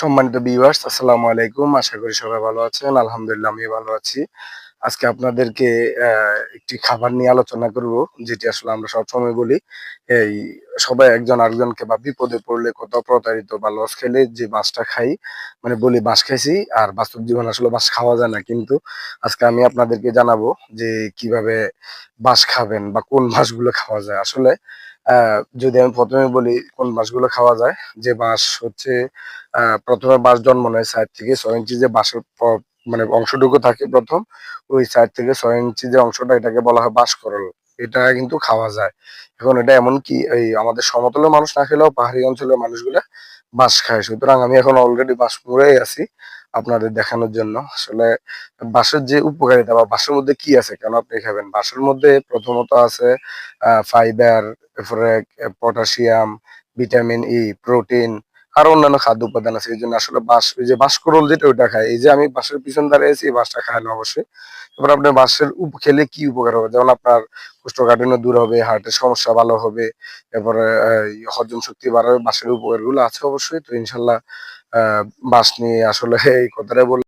সম্মানিত ভিউয়ার্স আসসালামু আলাইকুম। আশা করি সবাই ভালো আছেন। আলহামদুলিল্লাহ আমি ভালো আছি। আজকে আপনাদেরকে একটি খাবার নিয়ে আলোচনা করব, যেটি আসলে আমরা সবসময় বলি, এই সবাই একজন আরেকজনকে বা বিপদে পড়লে কত প্রতারিত বা লস খেলে যে মাছটা খাই মানে বলি মাছ খাইছি আর বাস্তব জীবন আসলে মাছ খাওয়া যায় না। কিন্তু আজকে আমি আপনাদেরকে জানাব যে কীভাবে মাছ খাবেন বা কোন মাছগুলো খাওয়া যায়। আসলে যদি আমি প্রথমে বলি কোন মাছগুলো খাওয়া যায়, যে মাছ হচ্ছে প্রথমে বাঁশ জন্ম নেয় সাইড থেকে, ছয় ইঞ্চি যে বাঁশের মানে অংশটুকু থাকে প্রথম, ওই সাইড থেকে ছয় ইঞ্চি যে অংশটা, এটাকে বলা হয় বাঁশকরল এটা কিন্তু খাওয়া যায়। এখন এটা এমন কি, এই আমাদের সমতলের মানুষ না খেলেও পাহাড়ি অঞ্চলের মানুষগুলা বাঁশ খায়। সুতরাং আমি এখন অলরেডি বাঁশ মুড়েই আছি আপনাদের দেখানোর জন্য। আসলে বাঁশের যে উপকারিতা বা বাঁশের মধ্যে কি আছে, কেন আপনি খাবেন? বাঁশের মধ্যে প্রথমত আছে ফাইবার এরপরে পটাশিয়াম ভিটামিন ই প্রোটিন আর অন্যান্য খাদ্য উপাদান আছে এই জন্য আসলে বাঁশ ওই যে বাঁশকরল যেটা ওইটা খায়। এই যে আমি বাঁশের পিছন দাঁড়িয়েছি এই বাঁশটা খাইলে অবশ্যই। এবার আপনার বাঁশের উপ, খেলে কি উপকার হবে? যেমন আপনার কোষ্ঠকাঠিন্য দূর হবে, হার্টের সমস্যা ভালো হবে, এরপরে হজম শক্তি বাড়াবে, বাঁশের উপকারগুলো আছে অবশ্যই। তো ইনশাল্লাহ, আহ, বাঁশ নিয়ে আসলে এই কথাটাই বল